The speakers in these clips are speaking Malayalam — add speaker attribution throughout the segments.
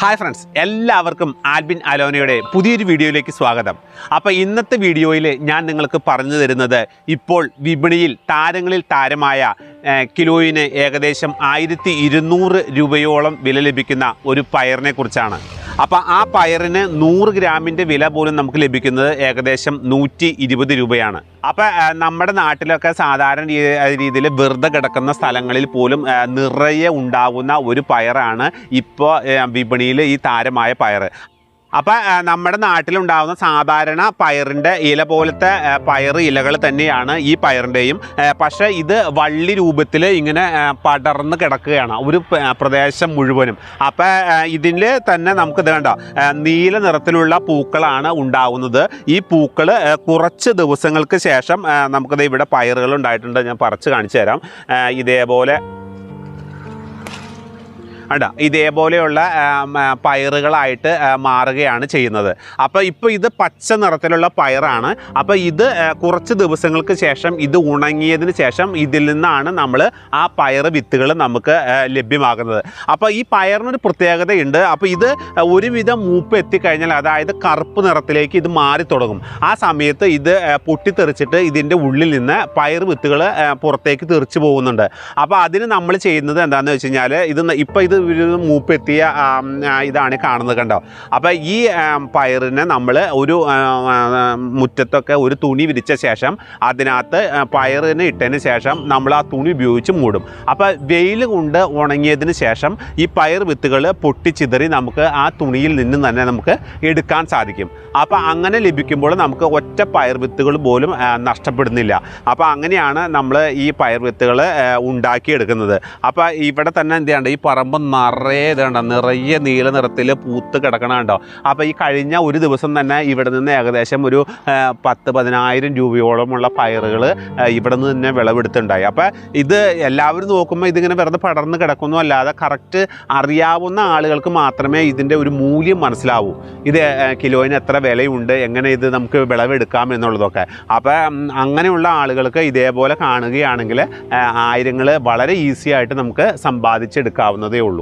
Speaker 1: ഹായ് ഫ്രണ്ട്സ് എല്ലാവർക്കും ആൽബിൻ അലോനയുടെ പുതിയൊരു വീഡിയോയിലേക്ക് സ്വാഗതം. അപ്പോൾ ഇന്നത്തെ വീഡിയോയിൽ ഞാൻ നിങ്ങൾക്ക് പറഞ്ഞു തരുന്നത് ഇപ്പോൾ വിപണിയിൽ താരങ്ങളിൽ താരമായ കിലോയിന് ഏകദേശം ആയിരത്തി ഇരുന്നൂറ് രൂപയോളം വില ലഭിക്കുന്ന ഒരു പയറിനെ കുറിച്ചാണ്. അപ്പോൾ ആ പയറിന് നൂറ് ഗ്രാമിന്റെ വില പോലും നമുക്ക് ലഭിക്കുന്നത് ഏകദേശം നൂറ്റി ഇരുപത് രൂപയാണ്. അപ്പോൾ നമ്മുടെ നാട്ടിലൊക്കെ സാധാരണ രീതിയിൽ വെറുതെ കിടക്കുന്ന സ്ഥലങ്ങളിൽ പോലും നിറയെ ഉണ്ടാകുന്ന ഒരു പയറാണ് ഇപ്പോൾ വിപണിയിൽ ഈ താരമായ പയർ അപ്പം നമ്മുടെ നാട്ടിലുണ്ടാകുന്ന സാധാരണ പയറിന്റെ ഇല പോലത്തെ പയർ ഇലകൾ തന്നെയാണ് ഈ പയറിന്റെയും പക്ഷേ ഇത് വള്ളി രൂപത്തിൽ ഇങ്ങനെ പടർന്ന് കിടക്കുകയാണ്. ഒരു പ്രദേശം മുഴുവനും. അപ്പം ഇതിൽ തന്നെ നമുക്ക് ഇത് കണ്ടോ? നീല നിറത്തിലുള്ള പൂക്കളാണ് ഉണ്ടാവുന്നത്. ഈ പൂക്കൾ കുറച്ച് ദിവസങ്ങൾക്ക് ശേഷം നമുക്കിത് ഇവിടെ പയറുകൾ ഉണ്ടായിട്ടുണ്ട്. ഞാൻ പറിച്ച് കാണിച്ചു തരാം. ഇതേപോലെ അടാ ഇതേപോലെയുള്ള പയറുകളായിട്ട് മാറുകയാണ് ചെയ്യുന്നത്. അപ്പോൾ ഇപ്പോൾ ഇത് പച്ച നിറത്തിലുള്ള പയറാണ്. അപ്പോൾ ഇത് കുറച്ച് ദിവസങ്ങൾക്ക് ശേഷം ഇത് ഉണങ്ങിയതിന് ശേഷം ഇതിൽ നിന്നാണ് നമ്മൾ ആ പയർ വിത്തുകൾ നമുക്ക് ലഭ്യമാകുന്നത്. അപ്പോൾ ഈ പയറിനൊരു പ്രത്യേകതയുണ്ട്. അപ്പോൾ ഇത് ഒരുവിധം മൂപ്പ് എത്തിക്കഴിഞ്ഞാൽ അതായത് കറുപ്പ് നിറത്തിലേക്ക് ഇത് മാറി തുടങ്ങും. ആ സമയത്ത് ഇത് പൊട്ടിത്തെറിച്ചിട്ട് ഇതിന്റെ ഉള്ളിൽ നിന്ന് പയർ വിത്തുകൾ പുറത്തേക്ക് തെറിച്ചു പോകുന്നുണ്ട്. അപ്പോൾ അതിന് നമ്മൾ ചെയ്യുന്നത് എന്താണെന്ന് വെച്ച് കഴിഞ്ഞാൽ ഇത് ഇപ്പോൾ ഇത് ഒരു മൂപ്പെത്തിയ ഇതാണ് കാണുന്നത് കണ്ടോ? അപ്പോൾ ഈ പയറിനെ നമ്മൾ ഒരു മുറ്റത്തൊക്കെ ഒരു തുണി വിരിച്ച ശേഷം അതിനകത്ത് പയറിനെ ഇട്ടതിന് ശേഷം നമ്മൾ ആ തുണി ഉപയോഗിച്ച് മൂടും. അപ്പോൾ വെയിൽ കൊണ്ട് ഉണങ്ങിയതിന് ശേഷം ഈ പയർ വിത്തുകൾ പൊട്ടിച്ചിതറി നമുക്ക് ആ തുണിയിൽ നിന്ന് തന്നെ നമുക്ക് എടുക്കാൻ സാധിക്കും. അപ്പോൾ അങ്ങനെ ലഭിക്കുമ്പോൾ നമുക്ക് ഒറ്റ പയർ വിത്തുകൾ പോലും നഷ്ടപ്പെടുന്നില്ല. അപ്പോൾ അങ്ങനെയാണ് നമ്മൾ ഈ പയർ വിത്തുകൾ ഉണ്ടാക്കിയെടുക്കുന്നത്. അപ്പോൾ ഇവിടെ തന്നെ എന്ത് ചെയ്യണ്ട ഈ പറമ്പ് നിറയെ ഇതുണ്ടോ നിറയെ നീല നിറത്തിൽ പൂത്ത് കിടക്കണ കണ്ടോ? അപ്പോൾ ഈ കഴിഞ്ഞ ഒരു ദിവസം തന്നെ ഇവിടെ നിന്ന് ഏകദേശം ഒരു പത്ത് പതിനായിരം രൂപയോളമുള്ള പയറുകൾ ഇവിടെ നിന്ന് തന്നെ വിളവെടുത്തുണ്ടായി അപ്പോൾ ഇത് എല്ലാവരും നോക്കുമ്പോൾ ഇതിങ്ങനെ വെറുതെ പടർന്ന് കിടക്കുന്നു. അല്ലാതെ കറക്റ്റ് അറിയാവുന്ന ആളുകൾക്ക് മാത്രമേ ഇതിന്റെ ഒരു മൂല്യം മനസ്സിലാവൂ. ഇത് കിലോയിന് എത്ര വിലയുണ്ട്? എങ്ങനെ ഇത് നമുക്ക് വിളവെടുക്കാം എന്നുള്ളതൊക്കെ. അപ്പോൾ അങ്ങനെയുള്ള ആളുകൾക്ക് ഇതേപോലെ കാണുകയാണെങ്കിൽ ആയിരങ്ങൾ വളരെ ഈസി ആയിട്ട് നമുക്ക് സമ്പാദിച്ചെടുക്കാവുന്നതേ ഉള്ളൂ.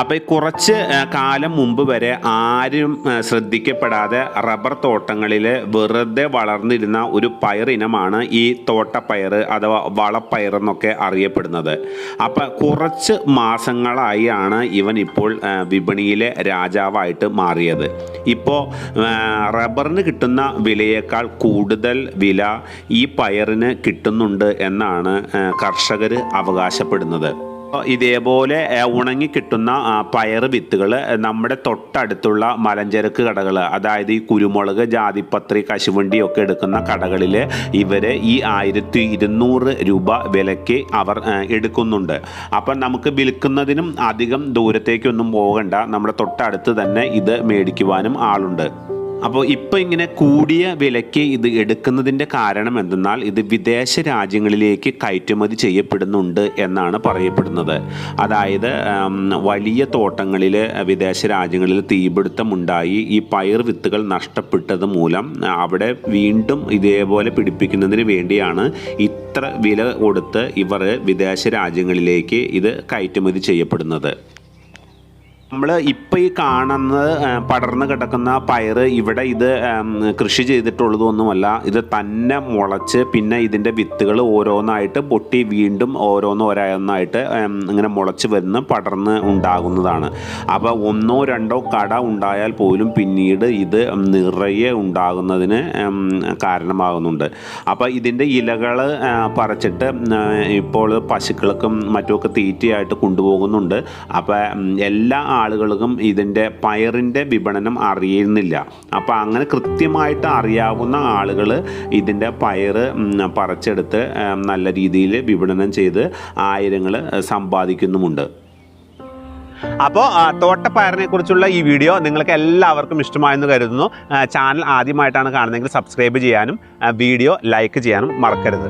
Speaker 1: അപ്പോൾ കുറച്ച് കാലം മുമ്പ് വരെ ആരും ശ്രദ്ധിക്കപ്പെടാതെ റബ്ബർ തോട്ടങ്ങളിൽ വെറുതെ വളർന്നിരുന്ന ഒരു പയറിനമാണ് ഈ തോട്ടപ്പയർ അഥവാ വളപ്പയർ എന്നൊക്കെ അറിയപ്പെടുന്നത്. അപ്പോൾ കുറച്ച് മാസങ്ങളായി ആണ് ഇവൻ ഇപ്പോൾ വിപണിയിലെ രാജാവായിട്ട് മാറിയത്. ഇപ്പോൾ റബ്ബറിന് കിട്ടുന്ന വിലയേക്കാൾ കൂടുതൽ വില ഈ പയറിന് കിട്ടുന്നുണ്ട് എന്നാണ് കർഷകർ അവകാശപ്പെടുന്നത്. ഇതേപോലെ ഏഹ്, ഉണങ്ങി കിട്ടുന്ന പയർ വിത്തുകൾ നമ്മുടെ തൊട്ടടുത്തുള്ള മലഞ്ചരക്ക് കടകൾ അതായത് ഈ കുരുമുളക് ജാതിപത്രി കശുവണ്ടി ഒക്കെ എടുക്കുന്ന കടകളിൽ ഇവർ ഈ ആയിരത്തി ഇരുന്നൂറ് രൂപ വിലയ്ക്ക് അവർ എടുക്കുന്നുണ്ട്. അപ്പം നമുക്ക് വിൽക്കുന്നതിനും അധികം ദൂരത്തേക്കൊന്നും പോകണ്ട. നമ്മുടെ തൊട്ടടുത്ത് തന്നെ ഇത് മേടിക്കുവാനും ആളുണ്ട്. അപ്പോൾ ഇപ്പോൾ ഇങ്ങനെ കൂടിയ വിലയ്ക്ക് ഇത് എടുക്കുന്നതിന്റെ കാരണം എന്തെന്നാൽ ഇത് വിദേശ രാജ്യങ്ങളിലേക്ക് കയറ്റുമതി ചെയ്യപ്പെടുന്നുണ്ട് എന്നാണ് പറയപ്പെടുന്നത്. അതായത് വലിയ തോട്ടങ്ങളിൽ വിദേശ രാജ്യങ്ങളിൽ തീപിടുത്തമുണ്ടായി ഈ പയർ വിത്തുകൾ നഷ്ടപ്പെട്ടത് മൂലം അവിടെ വീണ്ടും ഇതേപോലെ പിടിപ്പിക്കുന്നതിന് വേണ്ടിയാണ് ഇത്ര വില കൊടുത്ത് ഇവർ വിദേശ രാജ്യങ്ങളിലേക്ക് ഇത് കയറ്റുമതി ചെയ്യപ്പെടുന്നത്. നമ്മൾ ഇപ്പോൾ ഈ കാണുന്ന പടർന്നു കിടക്കുന്ന പയർ ഇവിടെ ഇത് കൃഷി ചെയ്തിട്ടുള്ളതൊന്നുമല്ല. ഇത് തന്നെ മുളച്ച് പിന്നെ ഇതിന്റെ വിത്തുകൾ ഓരോന്നായിട്ട് പൊട്ടി വീണ്ടും ഓരോന്ന് ഓരോന്നായിട്ട് ഇങ്ങനെ മുളച്ച് വരുന്ന പടർന്ന് ഉണ്ടാകുന്നതാണ്. അപ്പോൾ ഒന്നോ രണ്ടോ കട ഉണ്ടായാൽ പോലും പിന്നീട് ഇത് നിറയെ ഉണ്ടാകുന്നതിന് കാരണമാകുന്നുണ്ട്. അപ്പോൾ ഇതിന്റെ ഇലകൾ പറിച്ചിട്ട് ഇപ്പോൾ പശുക്കൾക്കും മറ്റുമൊക്കെ തീറ്റയായിട്ട് കൊണ്ടുപോകുന്നുണ്ട്. അപ്പോൾ എല്ലാ ആളുകൾക്കും ഇതിന്റെ പയറിന്റെ വിപണനം അറിയുന്നില്ല. അപ്പോൾ അങ്ങനെ കൃത്യമായിട്ട് അറിയാവുന്ന ആളുകൾ ഇതിന്റെ പയറ് പറിച്ചെടുത്ത് നല്ല രീതിയിൽ വിപണനം ചെയ്ത് ആയിരങ്ങൾ സമ്പാദിക്കുന്നുമുണ്ട്. അപ്പോൾ തോട്ടപ്പയറിനെ കുറിച്ചുള്ള ഈ വീഡിയോ നിങ്ങൾക്ക് എല്ലാവർക്കും ഇഷ്ടമായെന്ന് കരുതുന്നു. ചാനൽ ആദ്യമായിട്ടാണ് കാണുന്നതെങ്കിൽ സബ്സ്ക്രൈബ് ചെയ്യാനും വീഡിയോ ലൈക്ക് ചെയ്യാനും മറക്കരുത്.